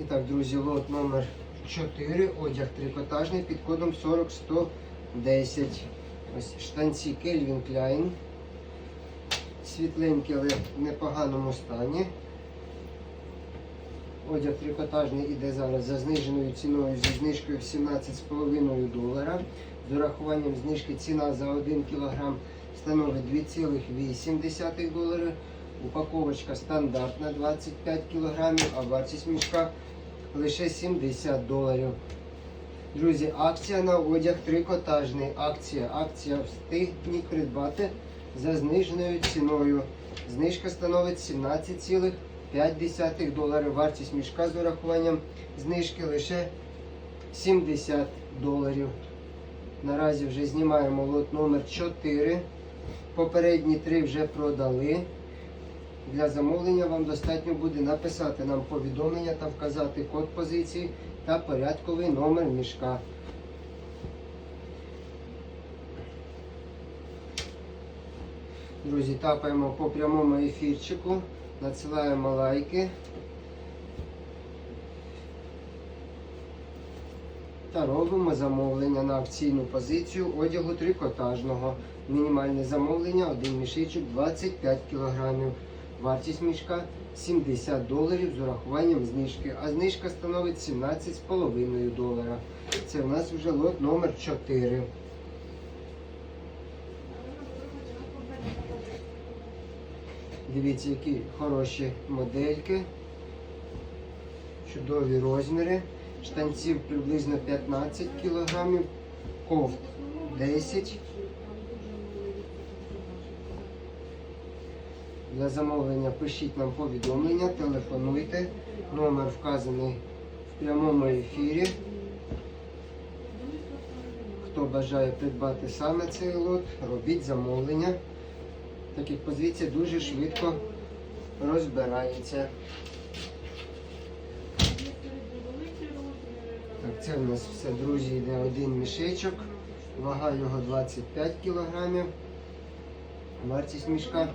І так, друзі, лот номер 4, одяг трикотажний під кодом 40110. Ось штанці Calvin Klein. Світленькі, але в непоганому стані. Одяг трикотажний іде зараз за зниженою ціною зі знижкою в 17,5 долара. З урахуванням знижки ціна за 1 кг становить 2,8 долари. Упаковочка стандартна 25 кг, а вартість мішка лише 70 доларів. Друзі, акція на одяг трикотажний. Акція. Акція встигніть придбати за зниженою ціною. Знижка становить 17,5 доларів. Вартість мішка з урахуванням знижки лише 70 доларів. Наразі вже знімаємо лот номер 4. Попередні три вже продали. Для замовлення вам достатньо буде написати нам повідомлення та вказати код позиції та порядковий номер мішка. Друзі, тапаємо по прямому ефірчику, надсилаємо лайки. Та робимо замовлення на акційну позицію одягу трикотажного. Мінімальне замовлення, один мішечок 25 кг. Вартість мішка 70 доларів з урахуванням знижки, а знижка становить 17,5 долара. Це у нас вже лот номер 4. Дивіться, які хороші модельки, чудові розміри. Штанців приблизно 15 кг, кофт 10 Для замовлення пишіть нам повідомлення, телефонуйте. Номер вказаний в прямому ефірі. Хто бажає придбати саме цей лот, робіть замовлення. Так як позиція дуже швидко розбирається. Так, це в нас все, друзі, йде один мішечок. Вага його 25 кг. Вартість мішка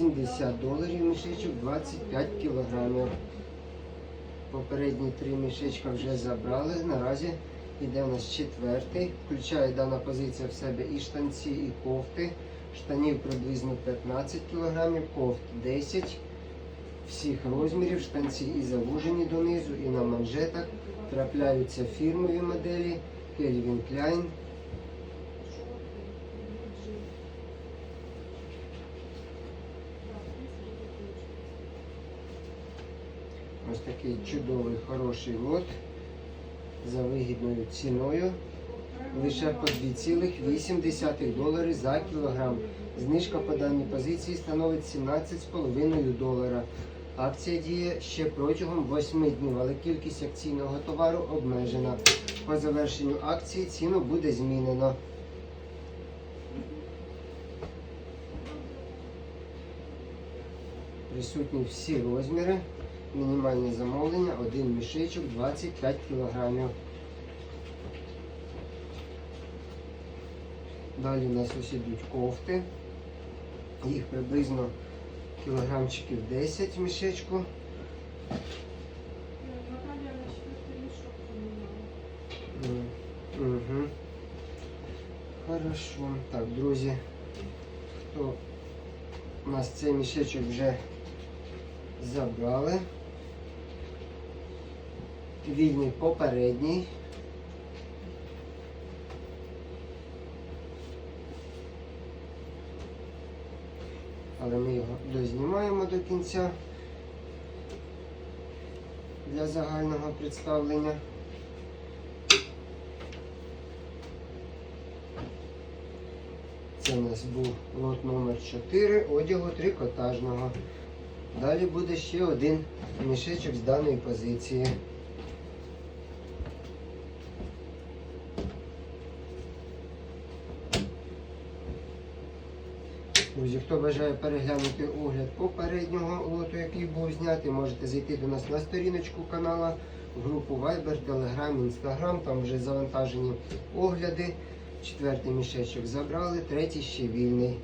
70 доларів мішечок 25 кілограмів. Попередні три мішечка вже забрали. Наразі йде у нас четвертий. Включає дана позиція в себе і штанці, і кофти. Штанів приблизно 15 кілограмів, кофт 10 всіх розмірів. Штанці і завужені донизу, і на манжетах. Трапляються фірмові моделі Calvin Klein. Ось такий чудовий, хороший лот за вигідною ціною. Лише по 2,8 долари за кілограм. Знижка по даній позиції становить 17,5 долара. Акція діє ще протягом 8 днів, але кількість акційного товару обмежена. По завершенню акції ціну буде змінено. Присутні всі розміри. Мінімальне замовлення, один мішечок 25 кг. Далі у нас ось ідуть кофти. Їх приблизно кілограмчиків 10 в мішечку. Угу. Хорошо. Так, друзі, хто у нас цей мішечок вже забрали. Вільний попередній. Але ми його дознімаємо до кінця для загального представлення. Це у нас був лот номер 4 одягу трикотажного. Далі буде ще один мішечок з даної позиції. Друзі, хто бажає переглянути огляд попереднього лоту, який був знятий, можете зайти до нас на сторіночку канала, в групу Viber, Telegram, Instagram, там вже завантажені огляди. Четвертий мішечок забрали, третій ще вільний.